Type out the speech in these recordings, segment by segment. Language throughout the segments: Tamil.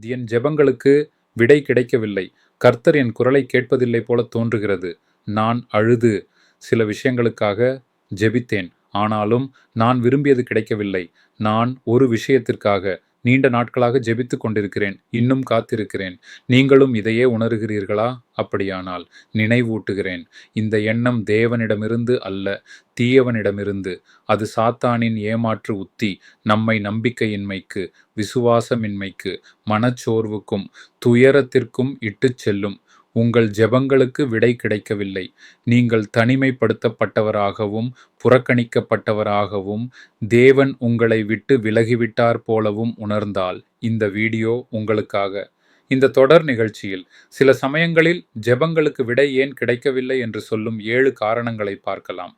என் ஜெபங்களுக்கு விடை கிடைக்கவில்லை. கர்த்தர் என் குரலை கேட்பதில்லை போல தோன்றுகிறது. நான் அழுது. சில விஷயங்களுக்காக ஜெபித்தேன். ஆனாலும் நான் விரும்பியது கிடைக்கவில்லை. நான் ஒரு விஷயத்திற்காக நீண்ட நாட்களாக ஜெபித்து கொண்டிருக்கிறேன் இன்னும் காத்திருக்கிறேன். நீங்களும் இதையே உணர்கிறீர்களா? அப்படியானால் நினைவூட்டுகிறேன். இந்த எண்ணம் தேவனிடமிருந்து அல்ல தீயவனிடமிருந்து. அது சாத்தானின் ஏமாற்று உத்தி நம்மை நம்பிக்கையின்மைக்கு விசுவாசமின்மைக்கு மனச்சோர்வுக்கும் துயரத்திற்கும் இட்டுச் செல்லும். உங்கள் ஜெபங்களுக்கு விடை கிடைக்கவில்லை. நீங்கள் தனிமைப்படுத்தப்பட்டவராகவும் புறக்கணிக்கப்பட்டவராகவும் தேவன் உங்களை விட்டு விலகிவிட்டார் போலவும் உணர்ந்தால். இந்த வீடியோ உங்களுக்காக. இந்த தொடர் நிகழ்ச்சியில் சில சமயங்களில் ஜெபங்களுக்கு விடை ஏன் கிடைக்கவில்லை என்று சொல்லும் ஏழு காரணங்களை பார்க்கலாம்.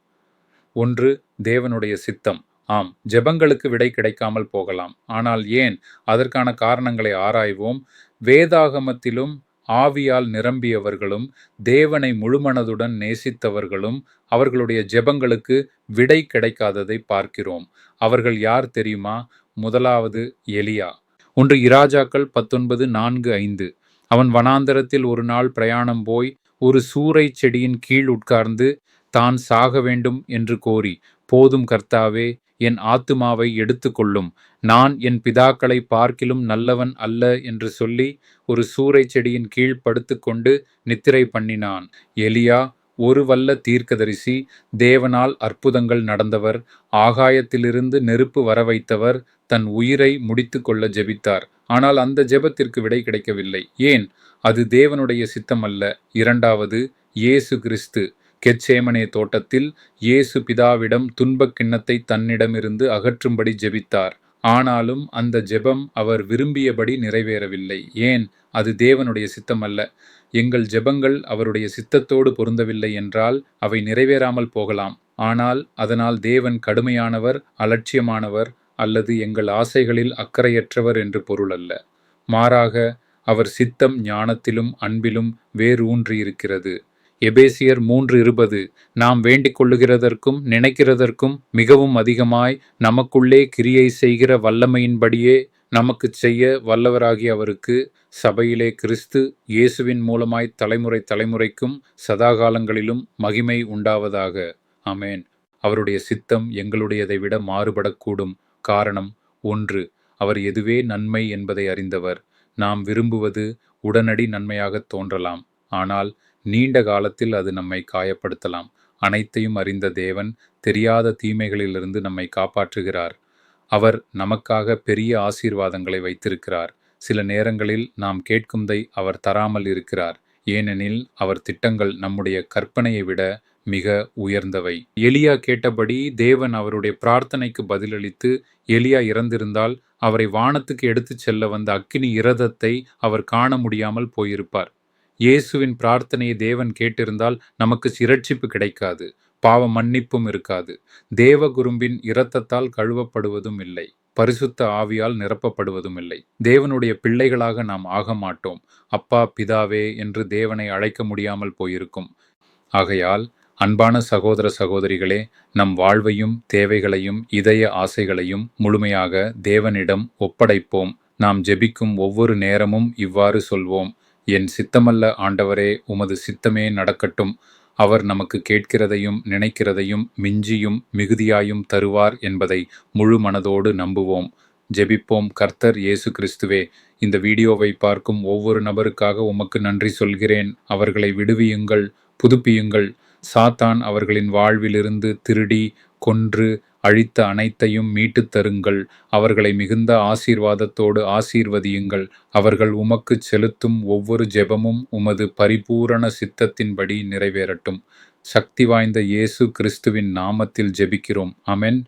ஒன்று தேவனுடைய சித்தம். ஆம் ஜெபங்களுக்கு விடை கிடைக்காமல் போகலாம். ஆனால் ஏன்? அதற்கான காரணங்களை ஆராய்வோம். வேதாகமத்திலும் ஆவியால் நிரம்பியவர்களும் தேவனை முழுமனதுடன் நேசித்தவர்களும் அவர்களுடைய ஜெபங்களுக்கு விடை கிடைக்காததை பார்க்கிறோம். அவர்கள் யார் தெரியுமா? முதலாவது எலியா. ஒன்று இராஜாக்கள் பத்தொன்பது நான்கு ஐந்து. அவன் வனாந்தரத்தில் ஒரு நாள் பிரயாணம் போய் ஒரு சூறை செடியின் கீழ் உட்கார்ந்து தான் சாக வேண்டும் என்று கோரி போதும் கர்த்தாவே என் ஆத்துமாவை எடுத்துக்கொள்ளும். நான் என் பிதாக்களை பார்க்கிலும் நல்லவன் அல்ல என்று சொல்லி ஒரு சூறை செடியின் கீழ் படுத்துக்கொண்டு நித்திரை பண்ணினான். எலியா ஒரு வல்ல தீர்க்கதரிசி தேவனால் அற்புதங்கள் நடந்தவர் ஆகாயத்திலிருந்து நெருப்பு வர வைத்தவர் தன் உயிரை முடித்து கொள்ள ஜெபித்தார். ஆனால் அந்த ஜெபத்திற்கு விடை கிடைக்கவில்லை. ஏன்? அது தேவனுடைய சித்தம் அல்ல. இரண்டாவது இயேசு கிறிஸ்து. கெச்சேமனே தோட்டத்தில் இயேசு பிதாவிடம் துன்பக் கிண்ணத்தை தன்னிடமிருந்து அகற்றும்படி ஜெபித்தார். ஆனாலும் அந்த ஜெபம் அவர் விரும்பியபடி நிறைவேறவில்லை. ஏன்? அது தேவனுடைய சித்தம் அல்ல எங்கள் ஜெபங்கள் அவருடைய சித்தத்தோடு பொருந்தவில்லை என்றால் அவை நிறைவேறாமல் போகலாம். ஆனால் அதனால் தேவன் கடுமையானவர் அலட்சியமானவர் அல்லது எங்கள் ஆசைகளில் அக்கறையற்றவர் என்று பொருள் அல்ல மாறாக அவர் சித்தம் ஞானத்திலும் அன்பிலும் வேரூன்றியிருக்கிறது. எபேசியர் மூன்று இருபது நாம் வேண்டிக் கொள்ளுகிறதற்கும் நினைக்கிறதற்கும் மிகவும் அதிகமாய் நமக்குள்ளே கிரியை செய்கிற வல்லமையின்படியே நமக்கு செய்ய வல்லவராகிய அவருக்கு சபையிலே கிறிஸ்து இயேசுவின் மூலமாய் தலைமுறை தலைமுறைக்கும் சதாகாலங்களிலும் மகிமை உண்டாவதாக. அமேன் அவருடைய சித்தம் எங்களுடையதை விட மாறுபடக்கூடும். காரணம் ஒன்று அவர் எதுவே நன்மை என்பதை அறிந்தவர். நாம் விரும்புவது உடனடி நன்மையாக தோன்றலாம். ஆனால் நீண்ட காலத்தில் அது நம்மை காயப்படுத்தலாம். அனைத்தையும் அறிந்த தேவன் தெரியாத தீமைகளிலிருந்து நம்மை காப்பாற்றுகிறார். அவர் நமக்காக பெரிய ஆசீர்வாதங்களை வைத்திருக்கிறார். சில நேரங்களில் நாம் கேட்கும்தை அவர் தராமல் இருக்கிறார். ஏனெனில் அவர் திட்டங்கள் நம்முடைய கற்பனையை விட மிக உயர்ந்தவை. எலியா கேட்டபடி தேவன் அவருடைய பிரார்த்தனைக்கு பதிலளித்து எலியா இறந்திருந்தால் அவரை வானத்துக்கு எடுத்துச் செல்ல வந்த அக்கினி இரதத்தை அவர் காண முடியாமல் போயிருப்பார். இயேசுவின் பிரார்த்தனையை தேவன் கேட்டிருந்தால் நமக்கு சிரட்சிப்பு கிடைக்காது பாவ மன்னிப்பும் இருக்காது. தேவகுரும்பின் இரத்தத்தால் கழுவப்படுவதும் இல்லை பரிசுத்த ஆவியால் நிரப்பப்படுவதும் இல்லை. தேவனுடைய பிள்ளைகளாக நாம் ஆக மாட்டோம். அப்பா பிதாவே என்று தேவனை அழைக்க முடியாமல் போயிருக்கும். ஆகையால் அன்பான சகோதர சகோதரிகளே நம் வாழ்வையும் தேவைகளையும் இதய ஆசைகளையும் முழுமையாக தேவனிடம் ஒப்படைப்போம். நாம் ஜெபிக்கும் ஒவ்வொரு நேரமும் இவ்வாறு சொல்வோம். என் சித்தமல்ல ஆண்டவரே உமது சித்தமே நடக்கட்டும். அவர் நமக்கு கேட்கிறதையும் நினைக்கிறதையும் மிஞ்சியும் மிகுதியாயும் தருவார் என்பதை முழு மனதோடு நம்புவோம். ஜெபிப்போம். கர்த்தர் இயேசு கிறிஸ்துவே இந்த வீடியோவை பார்க்கும் ஒவ்வொரு நபருக்காக உமக்கு நன்றி சொல்கிறேன். அவர்களை விடுவியுங்கள் புதுப்பியுங்கள். சாத்தான் அவர்களின் வாழ்விலிருந்து திருடி கொன்று அழித்த அனைத்தையும் மீட்டுத் தருங்கள். அவர்களை மிகுந்த ஆசீர்வாதத்தோடு ஆசீர்வதியுங்கள். அவர்கள் உமக்கு செலுத்தும் ஒவ்வொரு ஜெபமும் உமது பரிபூரண சித்தத்தின்படி நிறைவேறட்டும். சக்தி வாய்ந்த இயேசு கிறிஸ்துவின் நாமத்தில் ஜெபிக்கிறோம். அமென்